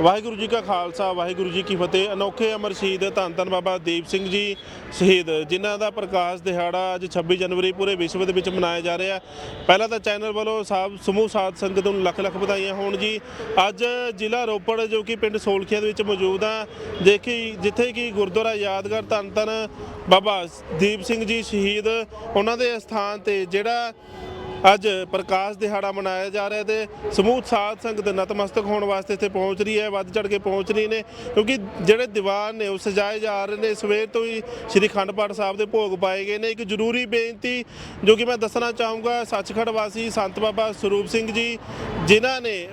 ਵਾਹਿਗੁਰੂ ਜੀ ਕਾ ਖਾਲਸਾ, ਵਾਹਿਗੁਰੂ ਜੀ ਕੀ ਫਤਿਹ। ਅਨੋਖੇ ਅਮਰ ਸ਼ਹੀਦ ਧੰਨ ਧੰਨ ਬਾਬਾ ਦੀਪ ਸਿੰਘ ਜੀ ਸ਼ਹੀਦ, ਜਿਨ੍ਹਾਂ ਦਾ ਪ੍ਰਕਾਸ਼ ਦਿਹਾੜਾ ਅੱਜ 26 ਜਨਵਰੀ ਪੂਰੇ ਵਿਸ਼ਵ ਦੇ ਵਿੱਚ ਮਨਾਇਆ ਜਾ ਰਿਹਾ। ਪਹਿਲਾਂ ਤਾਂ ਚੈਨਲ ਵੱਲੋਂ ਸਭ ਸਮੂਹ ਸਾਧ ਸੰਗਤ ਨੂੰ ਲੱਖ ਲੱਖ ਵਧਾਈਆਂ ਹੋਣ ਜੀ। ਅੱਜ ਜ਼ਿਲ੍ਹਾ ਰੋਪੜ, ਜੋ ਕਿ ਪਿੰਡ ਸੋਲਖੀਆਂ ਦੇ ਵਿੱਚ ਮੌਜੂਦ ਆ, ਦੇਖੀ, ਜਿੱਥੇ ਕਿ ਗੁਰਦੁਆਰਾ ਯਾਦਗਾਰ ਧੰਨ ਧੰਨ ਬਾਬਾ ਦੀਪ ਸਿੰਘ ਜੀ ਸ਼ਹੀਦ, ਉਹਨਾਂ ਦੇ ਸਥਾਨ ਤੇ ਜਿਹੜਾ ਅੱਜ ਪ੍ਰਕਾਸ਼ ਦਿਹਾੜਾ ਮਨਾਇਆ ਜਾ ਰਿਹਾ ਤੇ ਸਮੂਹ ਸਾਧ ਸੰਗਤ ਨਤਮਸਤਕ ਹੋਣ ਵਾਸਤੇ ਇੱਥੇ ਪਹੁੰਚ ਰਹੀ ਹੈ, ਵੱਧ ਚੜ ਕੇ ਪਹੁੰਚ ਰਹੀ ਨੇ, ਕਿਉਂਕਿ ਜਿਹੜੇ ਦੀਵਾਨ ਨੇ ਉਹ ਸਜਾਏ ਜਾ ਰਹੇ ਨੇ, ਸਵੇਰ ਤੋਂ ਹੀ ਸ੍ਰੀ ਅਖੰਡ ਪਾਠ ਸਾਹਿਬ ਦੇ ਭੋਗ ਪਾਏ ਗਏ ਨੇ। ਇੱਕ ਜ਼ਰੂਰੀ ਬੇਨਤੀ ਜੋ ਕਿ ਮੈਂ ਦੱਸਣਾ ਚਾਹੂੰਗਾ, ਸੱਚਖੰਡ ਵਾਸੀ ਸੰਤ ਬਾਬਾ ਸਰੂਪ ਸਿੰਘ ਜੀ, ਜਿਨ੍ਹਾਂ ਨੇ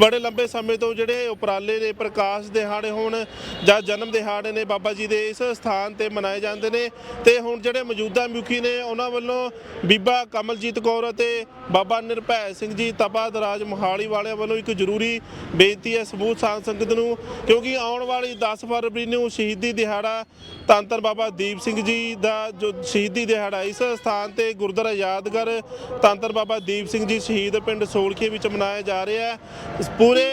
ਬੜੇ ਲੰਬੇ ਸਮੇਂ ਤੋਂ ਜਿਹੜੇ ਉਪਰਾਲੇ ਨੇ, ਪ੍ਰਕਾਸ਼ ਦਿਹਾੜੇ ਹੋਣ ਜਾਂ ਜਨਮ ਦਿਹਾੜੇ ਨੇ, ਬਾਬਾ ਜੀ ਦੇ ਇਸ ਸਥਾਨ ਤੇ ਮਨਾਏ ਜਾਂਦੇ ਨੇ। ਤੇ ਹੁਣ ਜਿਹੜੇ ਮੌਜੂਦਾ ਮੁਖੀ ਨੇ, ਉਹਨਾਂ ਵੱਲੋਂ ਬੀਬਾ ਕਮਲਜੀਤ ਕੌਰ ਅਤੇ ਬਾਬਾ ਨਿਰਭੈ ਸਿੰਘ ਜੀ ਤਪਾ ਦਰਾਜ ਮੋਹਾਲੀ ਵਾਲਿਆਂ ਵੱਲੋਂ ਇੱਕ ਜ਼ਰੂਰੀ ਬੇਨਤੀ ਹੈ ਸਮੂਹ ਸਾਧ ਸੰਗਤ ਨੂੰ, ਕਿਉਂਕਿ ਆਉਣ ਵਾਲੀ 10 ਫਰਵਰੀ ਨੂੰ ਸ਼ਹੀਦੀ ਦਿਹਾੜਾ ਤੰਤਰ ਬਾਬਾ ਦੀਪ ਸਿੰਘ ਜੀ ਦਾ ਜੋ ਸ਼ਹੀਦੀ ਦਿਹਾੜਾ, ਇਸ ਸਥਾਨ ਤੇ ਗੁਰਦੁਆਰਾ ਯਾਦਗਾਰ ਤੰਤਰ ਬਾਬਾ ਦੀਪ ਸਿੰਘ ਜੀ ਸ਼ਹੀਦ ਪਿੰਡ ਸੋਲਖੇ ਵਿੱਚ ਮਨਾਇਆ ਜਾ ਰਿਹਾ ਹੈ। ਪੂਰੇ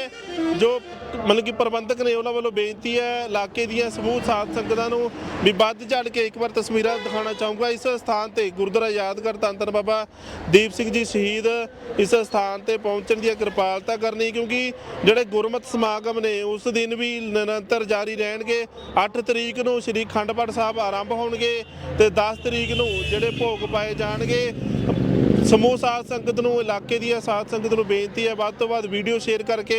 ਜੋ ਮਤਲਬ ਕਿ ਪ੍ਰਬੰਧਕ ਨੇ ਉਹਨਾਂ ਵੱਲੋਂ ਬੇਨਤੀ ਹੈ, ਇਲਾਕੇ ਦੀਆਂ ਸਮੂਹ ਸਾਧ ਸੰਗਤਾਂ ਨੂੰ ਵੀ ਵੱਧ ਚੜ ਕੇ ਇੱਕ ਵਾਰ ਤਸਵੀਰਾਂ ਦਿਖਾਉਣਾ ਚਾਹੂੰਗਾ। ਇਸ ਸਥਾਨ ਤੇ ਗੁਰਦੁਆਰਾ ਯਾਦਗਾਰ ਧੰਨ ਬਾਬਾ ਦੀਪ ਸਿੰਘ ਜੀ ਸ਼ਹੀਦ ਇਸ ਸਥਾਨ ਤੇ ਪਹੁੰਚਣ ਦੀ ਕਿਰਪਾਲਤਾ ਕਰਨੀ, ਕਿਉਂਕਿ ਜਿਹੜੇ ਗੁਰਮਤ ਸਮਾਗਮ ਨੇ, ਉਸ ਦਿਨ ਵੀ ਨਿਰੰਤਰ ਜਾਰੀ ਰਹਿਣਗੇ। 8 ਤਰੀਕ ਨੂੰ ਸ੍ਰੀ ਅਖੰਡ ਪਾਠ ਸਾਹਿਬ ਆਰੰਭ ਹੋਣਗੇ ਤੇ 10 ਤਰੀਕ ਨੂੰ ਜਿਹੜੇ ਭੋਗ ਪਾਏ ਜਾਣਗੇ। ਸਮੂਹ ਸਾਧ ਸੰਗਤ ਨੂੰ, ਇਲਾਕੇ ਦੀਆਂ ਸਾਧ ਸੰਗਤ ਨੂੰ ਬੇਨਤੀ ਹੈ ਵੱਧ ਤੋਂ ਵੱਧ ਵੀਡੀਓ ਸ਼ੇਅਰ ਕਰਕੇ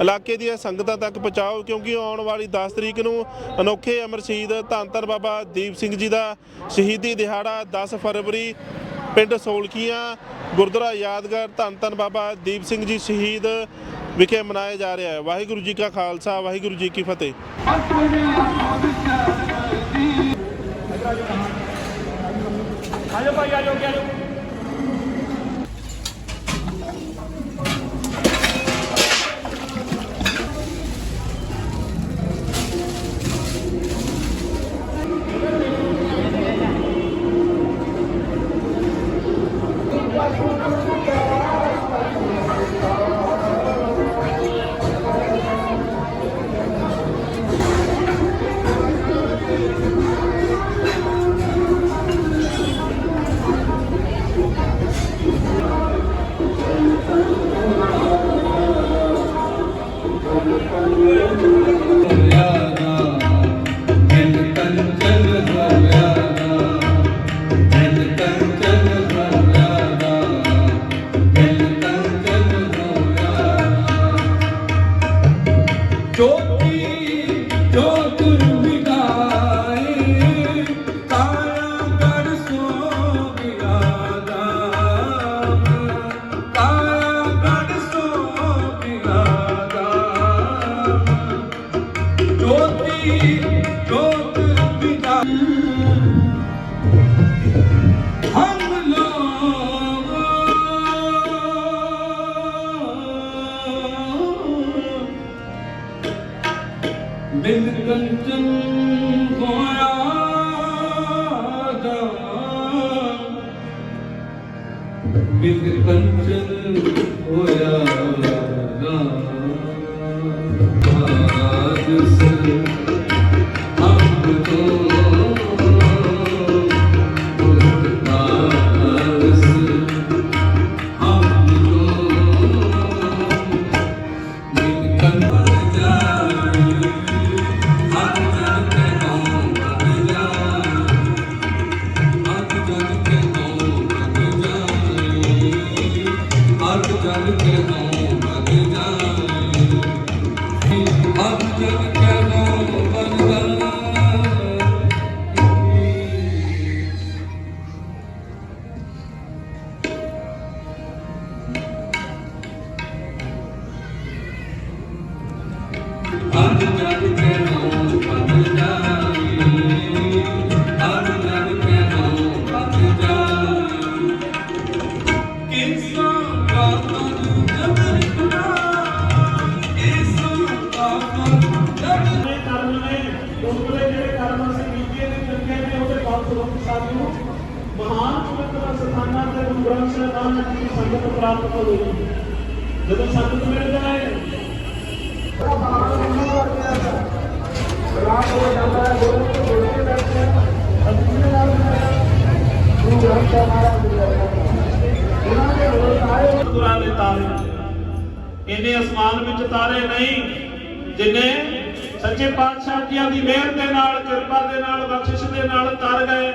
ਇਲਾਕੇ ਦੀਆਂ ਸੰਗਤਾਂ ਤੱਕ ਪਹੁੰਚਾਓ, ਕਿਉਂਕਿ ਆਉਣ ਵਾਲੀ 10 ਤਰੀਕ ਨੂੰ ਅਨੋਖੇ ਅਮਰ ਸ਼ਹੀਦ ਧੰਨ ਧੰਨ ਬਾਬਾ ਦੀਪ ਸਿੰਘ ਜੀ ਦਾ ਸ਼ਹੀਦੀ ਦਿਹਾੜਾ 10 ਫਰਵਰੀ ਪਿੰਡ ਸੋਲਖੀਆਂ ਗੁਰਦੁਆਰਾ ਯਾਦਗਾਰ ਧੰਨ ਧੰਨ ਬਾਬਾ ਦੀਪ ਸਿੰਘ ਜੀ ਸ਼ਹੀਦ ਵਿਖੇ ਮਨਾਇਆ ਜਾ ਰਿਹਾ ਹੈ। ਵਾਹਿਗੁਰੂ ਜੀ ਕਾ ਖਾਲਸਾ, ਵਾਹਿਗੁਰੂ ਜੀ ਕੀ ਫਤਿਹ। ਆਜੋ ਭਾਈ, ਆਜੋ ਆਜੋ। ਬਿੰਦ ਕੰਚਨ ਹੋਇਆ ਪ੍ਰਾਪਤ ਹੋ ਗਈ ਜਦੋਂ ਸੰਤ ਮਿਲ ਹੈ। ਹੈ ਗੁਰੂ ਗੁਰਾਂ ਦੇ ਤਾਰੇ। ਇੰਨੇ ਅਸਮਾਨ ਵਿੱਚ ਤਾਰੇ ਨਹੀਂ, ਜਿੰਨੇ ਸੱਚੇ ਪਾਤਸ਼ਾਹ ਜੀਆਂ ਦੀ ਮਿਹਰ ਦੇ ਨਾਲ, ਕਿਰਪਾ ਦੇ ਨਾਲ, ਬਖਸ਼ਿਸ਼ ਦੇ ਨਾਲ ਤਰ ਗਏ।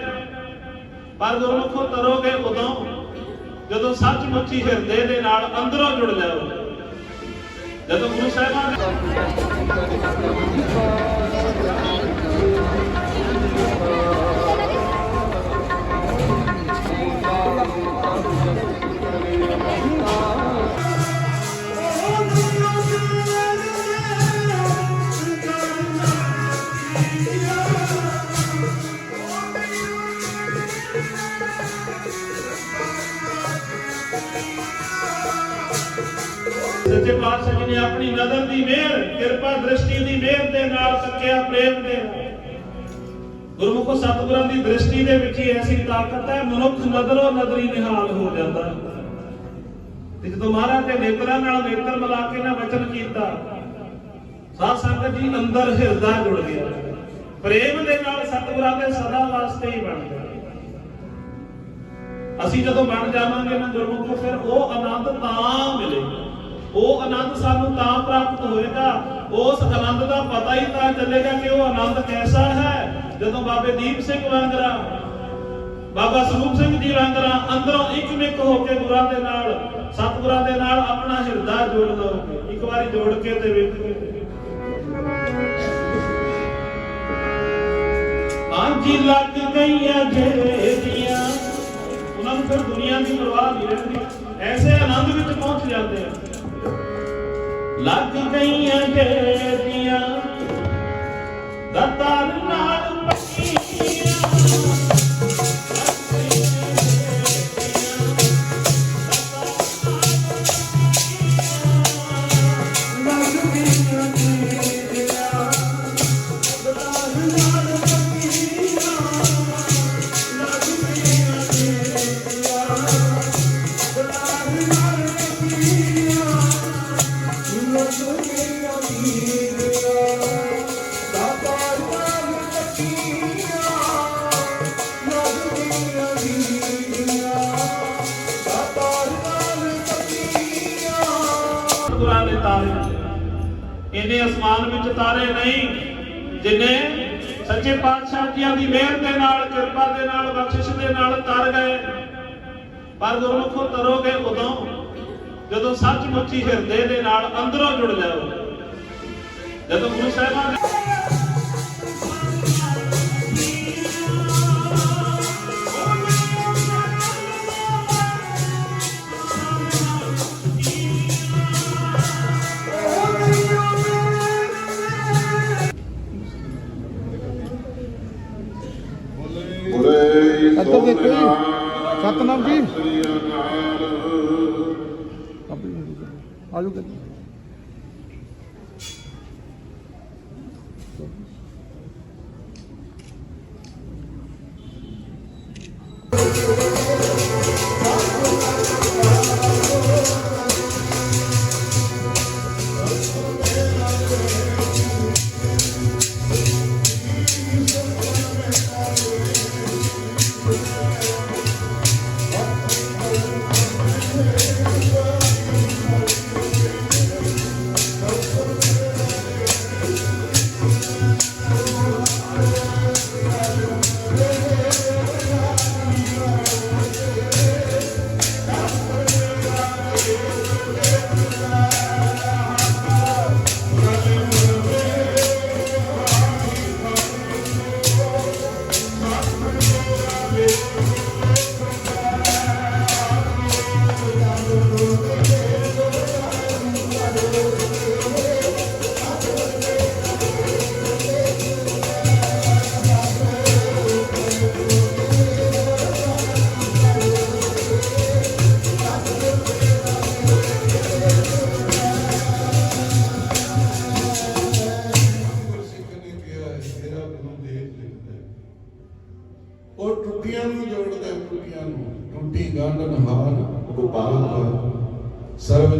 ਪਰ ਗੁਰਮੁਖੋ ਤਰੋਗੇ ਉਦੋਂ ਜਦੋਂ ਸੱਚਮੁੱਚੀ ਹਿਰਦੇ ਦੇ ਨਾਲ ਅੰਦਰੋਂ ਜੁੜ ਜਾਓ ਜਦੋਂ ਗੁਰੂ ਸਾਹਿਬਾਨ ਨੇ ਸੱਚੇ ਪਾਤਸ਼ਾਹ ਜੀ ਨੇ ਆਪਣੀ ਨਜ਼ਰ ਦੀ ਮਿਹਰ, ਕਿਰਪਾ ਦ੍ਰਿਸ਼ਟੀ ਦੀ ਮਿਹਰ ਦੇ ਨਾਲ ਸੱਚਿਆ ਪ੍ਰੇਮ ਦੇ ਗੁਰਮੁਖ ਸਤਿਗੁਰਾਂ ਦੀ ਦ੍ਰਿਸ਼ਟੀ ਦੇ ਵਿੱਚ ਹੀ ਐਸੀ ਤਾਕਤ ਹੈ, ਮਨੁੱਖ ਨਜ਼ਰੋਂ ਨਜ਼ਰੀ ਨਿਹਾਲ ਹੋ ਜਾਂਦਾ ਤੇ ਜਦੋਂ ਮਹਾਰਾਜ ਦੇ ਨੇਤਰਾਂ ਨਾਲ ਨੇਤਰ ਮਿਲਾ ਕੇ ਨਾ ਵਚਨ ਕੀਤਾ, ਸਾਧ ਸੰਗਤ ਜੀ ਅੰਦਰ ਹਿਰਦਾ ਜੁੜ ਗਿਆ। ਪ੍ਰੇਮ ਦੇ ਨਾਲ ਸਤਿਗੁਰਾਂ ਦੇ ਸਦਾ ਵਾਸਤੇ ਹੀ ਬਣ ਗਿਆ। ਅਸੀਂ ਜਦੋਂ ਬਣ ਜਾਵਾਂਗੇ ਨਾ ਗੁਰਮੁਖੋ ਫਿਰ ਉਹ ਆਨੰਦ ਤਾਂ ਮਿਲੇਗਾ। ਉਹ ਆਨੰਦ ਸਾਨੂੰ ਤਾਂ ਪ੍ਰਾਪਤ ਹੋਏਗਾ। ਉਸ ਆਨੰਦ ਦਾ ਪਤਾ ਹੀ ਤਾਂ ਚੱਲੇਗਾ ਕਿ ਉਹ ਆਨੰਦ ਕੈਸਾ ਹੈ। ਜਦੋਂ ਬਾਬੇ ਦੀਪ ਸਿੰਘ ਵਾਂਗਰਾ ਬਾਬਾ ਸਰੂਪ ਸਿੰਘ ਜੀ ਵਾਂਗਰਾ ਅੰਦਰੋਂ ਇੱਕਮਿਕ ਹੋ ਕੇ ਗੁਰਾਂ ਦੇ ਨਾਲ, ਸਤਿਗੁਰਾਂ ਦੇ ਨਾਲ ਆਪਣਾ ਹਿਰਦਾ ਜੋੜ ਲਓਗੇ ਇੱਕ ਵਾਰੀ ਜੋੜ ਕੇ ਤੇ ਵੇਖੋ ਹਾਂਜੀ ਲੱਗ ਗਈਆਂ ਜਿਹੜੀਆਂ ਉਹਨਾਂ ਨੂੰ ਫਿਰ ਦੁਨੀਆ ਦੀ ਪਰਵਾਹ ਨਹੀਂ ਰਹਿੰਦੀ। ਐਸੇ ਆਨੰਦ ਵਿੱਚ ਪਹੁੰਚ ਜਾਂਦੇ ਆ। ਲੱਗ ਗਈਆਂ ਜਿਹੜੀਆਂ ਦਾਤਾਰ ਨਾਲ ਇਹਨੇ ਅਸਮਾਨ ਵਿੱਚ ਤਾਰੇ ਨਹੀਂ, ਜਿਨੇ ਸੱਚੇ ਪਾਤਸ਼ਾਹ ਜੀਆਂ ਦੀ ਮਿਹਰ ਦੇ ਨਾਲ, ਕਿਰਪਾ ਦੇ ਨਾਲ, ਬਖਸ਼ਿਸ਼ ਦੇ ਨਾਲ ਤਰ ਗਏ। ਪਰ ਗੁਰਮੁਖੋ ਤਰੋਗੇ ਉਦੋਂ ਜਦੋਂ ਸੱਚਮੁੱਚੀ ਹਿਰਦੇ ਦੇ ਨਾਲ ਅੰਦਰੋਂ ਜੁੜ ਜਾਓ। ਜਦੋਂ ਗੁਰੂ ਸਾਹਿਬਾਨ ਇੱਧਰ ਦੇਖੋ ਜੀ। ਸਤਨਾਮ ਸਤਿਨਾਮ ਜੀ। ਸ੍ਰੀ ਅਕਾਲ ਆਜੋ ਕਰ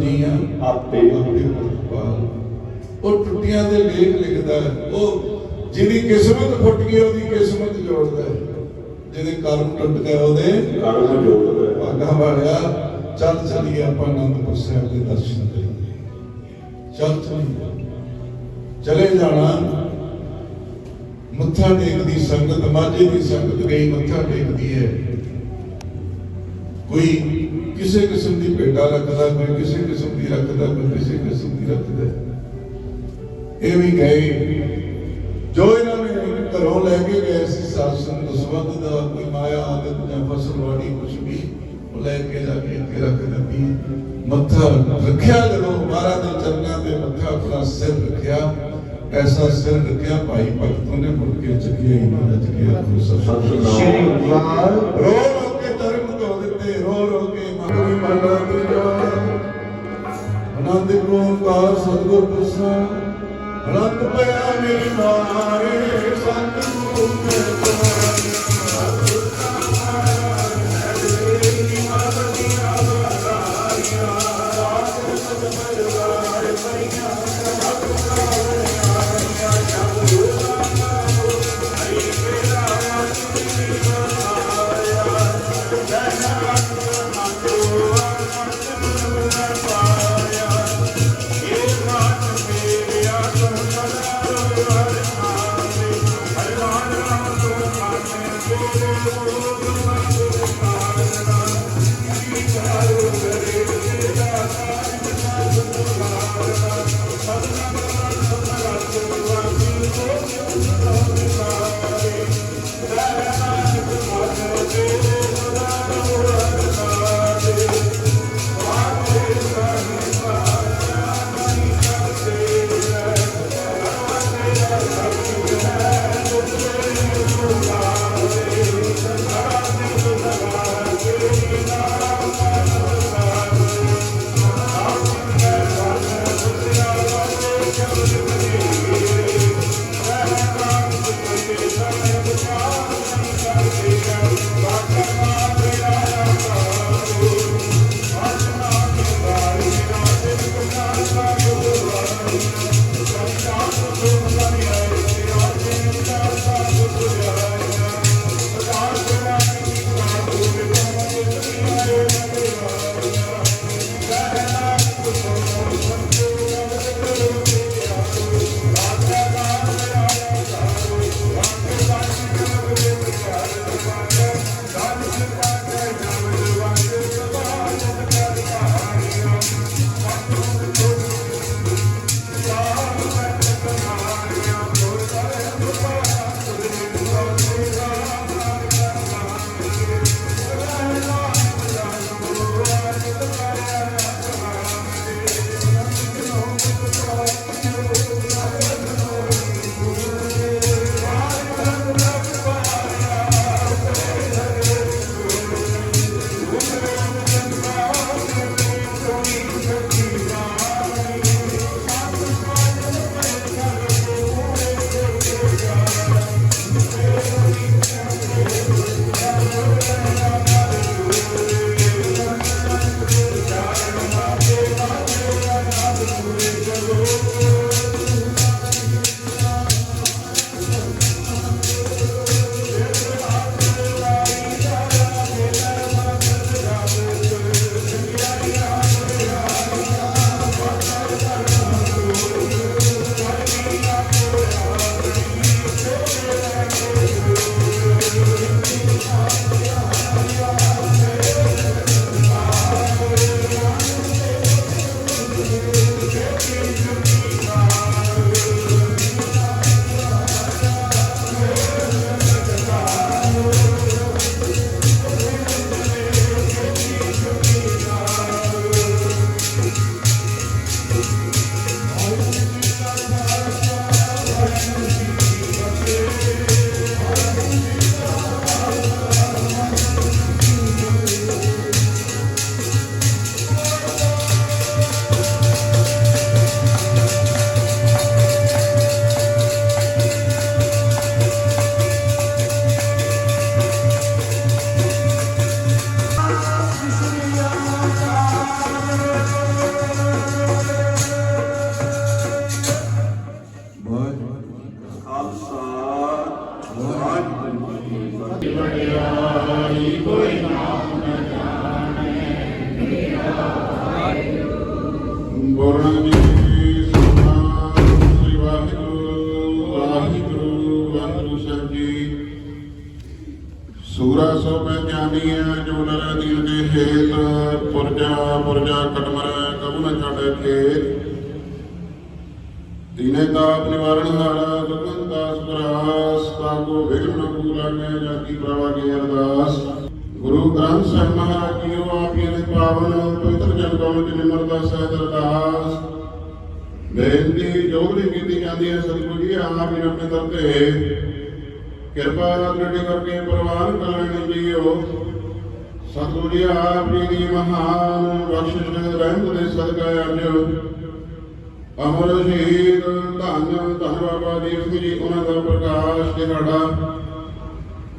ਜੀਆਂ ਆਪੇ ਆਪੇ ਗੋਪਾਲ ਉਹ ਟੁੱਟੀਆਂ ਦੇ ਲੇਖ ਲਿਖਦਾ ਹੈ। ਉਹ ਜਿਹਦੀ ਕਿਸਮਤ ਫੁੱਟ ਗਈ ਉਹਦੀ ਕਿਸਮਤ ਜੋੜਦਾ ਹੈ। ਜਿਹਦੇ ਕਰਮ ਟੁੱਟ ਗਏ ਉਹਦੇ ਕਰਮ ਜੋੜਦਾ ਹੈ। ਭਾਗਾ ਵਾਲਿਆ ਚੱਲ ਚੱਲੀਏ ਆਪਾਂ ਅਨੰਦਪੁਰ ਸਾਹਿਬ ਦੇ ਦਰਸ਼ਨ ਕਰੀਏ। ਚੱਲ ਚੱਲੀਏ। ਚਲੇ ਜਾਣਾ। ਮੱਥਾ ਟੇਕਦੀ ਸੰਗਤ ਮਾਝੇ ਦੀ ਸੰਗਤ ਗਈ ਮੱਥਾ ਟੇਕਦੀ ਹੈ। ਕੋਈ ਕਿਸੇ ਕਿਸਮ ਦੀ ਭੇਟਾ ਰੱਖਦਾ ਕੋਈ ਕਿਸੇ ਕਿਸਮ ਦੀ ਰੱਖਦਾ ਕੋਈ ਕਿਸੇ ਕਿਸਮ ਦੀ ਰੱਖਦਾ ਇਹ ਵੀ ਗਏ ਜੋ ਇਹਨਾਂ ਨੇ ਘਰੋਂ ਲੈ ਕੇ ਗਏ ਸੀ ਸਾਸਨ ਦਸਵੰਦ ਦਾ ਕੋਈ ਮਾਇਆ ਆਦਤ ਜਾਂ ਫਸਲਵਾੜੀ ਕੁਛ ਵੀ ਉਹ ਲੈ ਕੇ ਜਾ ਕੇ ਇੱਥੇ ਰੱਖ ਦਿੱਤੀ ਮੱਥਾ ਰੱਖਿਆ ਜਦੋਂ ਮਹਾਰਾਜ ਦੇ ਚਰਨਾਂ ਤੇ ਮੱਥਾ ਆਪਣਾ ਸਿਰ ਰੱਖਿਆ ਐਸਾ ਸਿਰ ਰੱਖਿਆ ਭਾਈ ਭਗਤੋਂ ਨੇ ਮੁੜ ਕੇ ਚੱਕਿਆ ਹੀ ਨਾ ਰੱਜ ਗਿਆ ਗੁਰੂ ਸਾਹਿਬ ਸਤਿ ਰੋ ਰੋ ਮਨ ਮਨ ਤੀਜਾ ਆਨੰਦ ਓੰਕਾਰ ਸਤਿਗੁਰ ਪ੍ਰਸਾਦ ਆਨੰਦ ਪਿਆ ਮੇਰੀ ਮਾਰੇ ਸਤਿਗੁਰੂ ਕੇ ਤਾਪ ਨਿਵਾਰਣ ਹਾਰਾ ਦੁਖੰਤਾ ਸੁਰਾਸ ਤਾਕੋ ਵਿਗਨ ਕੂ ਲਾਗੇ ਜਾ ਕੀ ਕੇ ਅਰਦਾਸ। ਗੁਰੂ ਗ੍ਰੰਥ ਸਾਹਿਬ ਮਹਾਰਾਜ ਜੀਓ ਆਪ ਹੀ ਦੇ ਪਾਵਨ, ਪਵਿੱਤਰ ਜਨ ਕੌਲ ਜੀ ਨਿਮਰਤਾ ਸਹਿਤ ਅਰਦਾਸ। ਬੇਨਤੀ ਜੋਗਰੀ ਕੀਤੀ ਜਾਂਦੀ ਹੈ ਸਤਿਗੁਰੂ ਜੀ, ਆਪ ਹੀ ਆਪਣੇ ਦਰ ਤੇ। ਕਿਰਪਾ ਦ੍ਰਿੜੀ ਕਰਕੇ ਪ੍ਰਵਾਨ ਕਰ ਜੀਓ। ਸਤਿਗੁਰੂ ਜੀ, ਆਪ ਜੀ ਦੀ ਮਹਾਨ ਬਖਸ਼ਿਸ਼ ਰਹਿਮਤ ਦੇ ਸਦਕਾ ਅੱਜ ਅਮਰ ਸ਼ਹੀਦ ਧੰਨ ਧੰਨ ਬਾਬਾ ਦੀਪ ਸਿੰਘ ਜੀ, ਉਹਨਾਂ ਦਾ ਪ੍ਰਕਾਸ਼ ਦਿਹਾੜਾ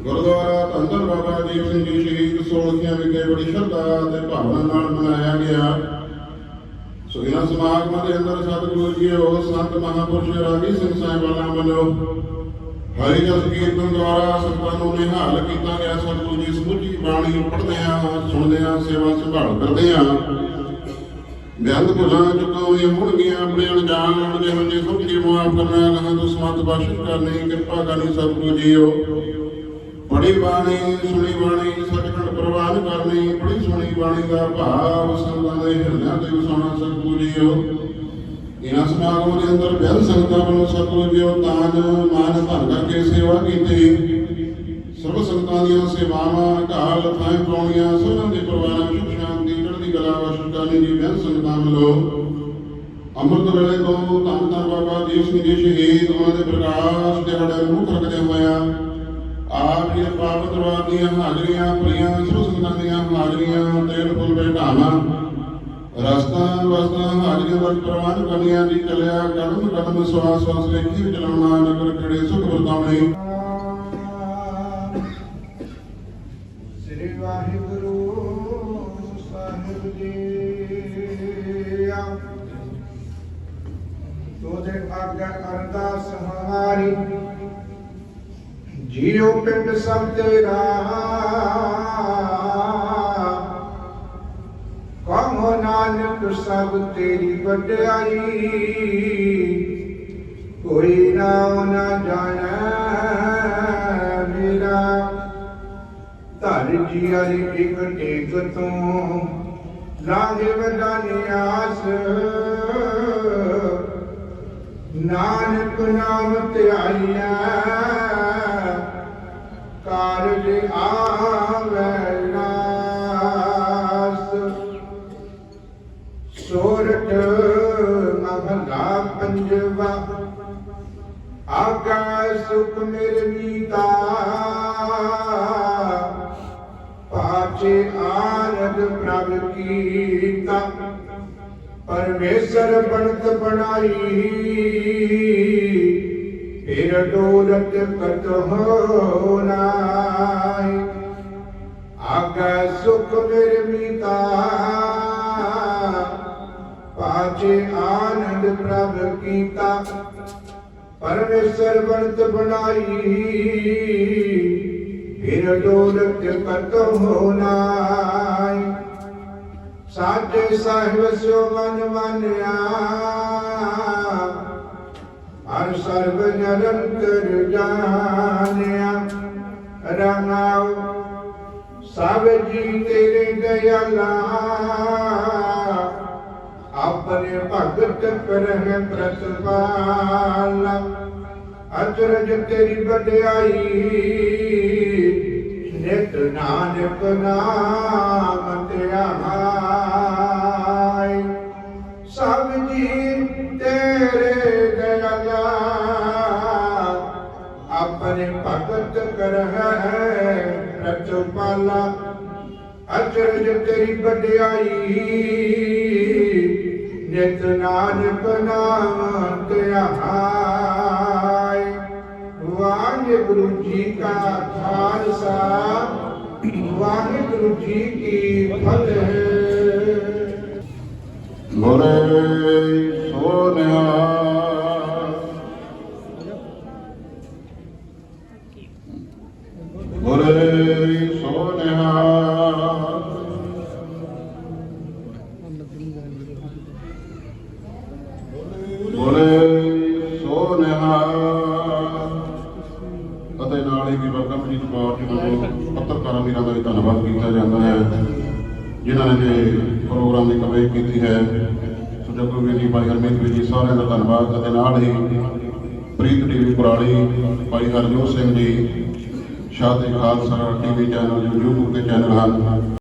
ਗੁਰਦੁਆਰਾ ਧੰਨ ਧੰਨ ਬਾਬਾ ਦੀਪ ਸਿੰਘ ਜੀ ਸ਼ਹੀਦ ਸੋਲਖੀਆਂ ਵਿਖੇ ਬੜੀ ਸ਼ਰਧਾ ਤੇ ਭਾਵਨਾ ਨਾਲ ਮਨਾਇਆ ਗਿਆ। ਸੋ ਇਹਨਾਂ ਸਮਾਗਮਾਂ ਦੇ ਅੰਦਰ ਸਤਿਗੁਰੂ ਜੀ, ਉਹ ਸੰਤ ਮਹਾਪੁਰਸ਼ ਰਾਗੀ ਸਿੰਘ ਸਾਹਿਬਾਨਾਂ ਵੱਲੋਂ ਹਰੀ ਜਸ ਕੀਰਤਨ ਦੁਆਰਾ ਸੰਤਾਂ ਨੂੰ ਨਿਹਾਲ ਕੀਤਾ ਗਿਆ। ਸਤਿਗੁਰੂ ਜੀ ਸਮੁੱਚੀ ਬਾਣੀ ਪੜ੍ਹਦੇ ਆ ਸੁਣਦੇ ਆ ਸੇਵਾ ਸੰਭਾਲ ਕਰਦੇ ਆ ਬਿਆਨ ਭੁੱਲਾਂ ਚੁੱਕਾਂ ਹੋਈਆਂ ਹੋਣਗੀਆਂ, ਆਪਣੇ ਅਣਜਾਣ ਦੇ ਹੁੰਦੇ ਸਭ ਜੀ ਮਾਫ ਕਰਨਾ ਕਹਾਂ ਤੋਂ ਸਮਤ ਬਖਸ਼ਿਸ਼ ਕਰਨੀ, ਕਿਰਪਾ ਕਰਨੀ ਸਤਿਗੁਰੂ ਜੀਓ। ਪੜੀ ਬਾਣੀ, ਸੁਣੀ ਬਾਣੀ ਸਤਿਗੁਰ ਪ੍ਰਵਾਨ ਕਰਨੀ ਬੜੀ ਸੁਣੀ ਬਾਣੀ ਦਾ ਭਾਵ ਸੰਤਾਂ ਦੇ ਹਿਰਦਿਆਂ ਤੇ ਵਸਾਉਣਾ ਸਤਿਗੁਰੂ ਜੀਓ। ਇਹਨਾਂ ਸਮਾਗਮਾਂ ਦੇ ਅੰਦਰ ਬਿਆਨ ਸੰਗਤਾਂ ਵੱਲੋਂ ਸਤਿਗੁਰੂ ਜੀਓ ਤਾਜ ਮਾਨ ਭਰ ਕਰਕੇ ਸੇਵਾ ਕੀਤੀ। ਸਰਬ ਸੰਗਤਾਂ ਦੀਆਂ ਸੇਵਾਵਾਂ, ਘਾਲ ਥਾਂ ਪਾਉਣੀਆਂ ਸਭਨਾਂ ਦੇ ਪਰਿਵਾਰਾਂ ਵਿੱਚ ਸ਼ਾਂਤੀ ਚੜ੍ਹਦੀ ਕਲਾ ਵਸ਼ਕਾਨੀ ਦੀ ਬਿਆਨ ਸੰਗਤਾਂ ਵੱਲੋਂ ਅੰਮ੍ਰਿਤ ਵੇਲੇ ਤੋਂ ਧੰਨ ਧੰਨ ਬਾਬਾ ਦੀਪ ਸਿੰਘ ਜੀ ਸ਼ਹੀਦ ਉਹਨਾਂ ਦੇ ਪ੍ਰਕਾਸ਼ ਦਿਹਾੜੇ ਨੂੰ ਰੱਖਦੇ ਹੋਇਆ ਆਪ ਜੀ ਦੇ ਦੀਆਂ ਹਾਜ਼ਰੀਆਂ ਭਰੀਆਂ ਸਭ ਦੀਆਂ ਹਾਜ਼ਰੀਆਂ, ਤੇਲ, ਫੁੱਲ ਭੇਟਾਵਾਂ ਰਸਤਾ ਵਸਤਾ ਹਾਜ਼ਰੀਆਂ ਦਾ ਪ੍ਰਵਾਨ ਕਰਨੀਆਂ ਦੀ ਚੱਲਿਆ ਕਦਮ ਕਦਮ ਸਵਾਸ ਸਵਾਸ ਲੇਖੀ ਚਲਾਉਣਾ ਨਗਰ ਖੜੇ ਸੁਖ ਵਰਤਾਉਣੇ ਆਗਿਆ ਅਰਦਾਸ ਹਮਾਰੀ ਜੀਉ ਪਿੰਡ ਸਭ ਤੇਰਾ ਕਹੋ ਨਾਨਕ ਸਭ ਤੇਰੀ ਵਡਿਆਈ। ਕੋਈ ਨਾ ਨਾ ਜਾਣੈ ਮੇਰਾ। ਧਰ ਜੀ ਵਾਲੀ ਇੱਕ ਟੇਕ ਤੋਂ ਲਾਗੇ ਵੱਡਾ ਆਸ ਨਾਨਕ ਨਾਮ ਧਿਆਈਐ, ਕਾਰਜ ਆਵੈ ਨਾਸ। ਸੋਰਠ ਮਹਲਾ ਪੰਜਵਾ, ਆਗਾ ਸੁਖ ਨਿਰਮੀਤਾ ਪਾਚੇ ਆਨੰਦ ਪ੍ਰਭ ਕੀਤਾ ਪਰਮੇਸ਼ਰ ਬਣਤ ਬਣਾਈ। ਫਿਰ ਡੋਲਤ ਕਤ ਹੋ ਨਾਈ ਆਗਾ ਸੁਖ ਨਿਰਮੀਤਾ ਪਾਚੇ ਆਨੰਦ ਪ੍ਰਭ ਕੀਤਾ। ਪਰਮੇਸ਼ਰ ਬਣਤ ਬਣਾਈ। ਫਿਰ ਡੋਲਤ ਕਤ ਹੋ ਨਾਈ ਸਾਚੇ ਸਾਹਿਬ ਸਿਓ ਮਨ ਮੰਨਿਆ। ਹਰ ਸਰਬ ਨਿਰੰਤਰ ਜਾਣਿਆ। ਰੰਗਾਉ ਸਭ ਜੀ ਤੇਰੇ ਦਇਆਲਾ। ਆਪਣੇ ਭਗਤ ਕਰਹਿ ਪ੍ਰਤਪਾਲ। ਅਚਰਜ ਤੇਰੀ ਵਡਿਆਈ, ਨਿਤ ਨਾਨਕ ਨਾਮ ਧਿਆਈ ਭਗਤ ਕਰਹਿ ਪ੍ਰਤਪਾਲਾ ਅਚਰਜ ਤੇਰੀ ਵਡਿਆਈ, ਨਿਤ ਨਾਨਕ ਨਾਮ ਧਿਆਈ ਵਾਹਿਗੁਰੂ ਜੀ ਕਾ ਖਾਲਸਾ, ਵਾਹਿਗੁਰੂ ਜੀ ਕੀ ਫਤਿਹ। ਬੋਲੇ ਸੋਨਿਆ ਸ਼ਾਦੇ ਖਾਲਸਾ ਟੀਵੀ ਚੈਨਲ ਜੋ YouTube ਤੇ ਚੈਨਲ ਹਨ।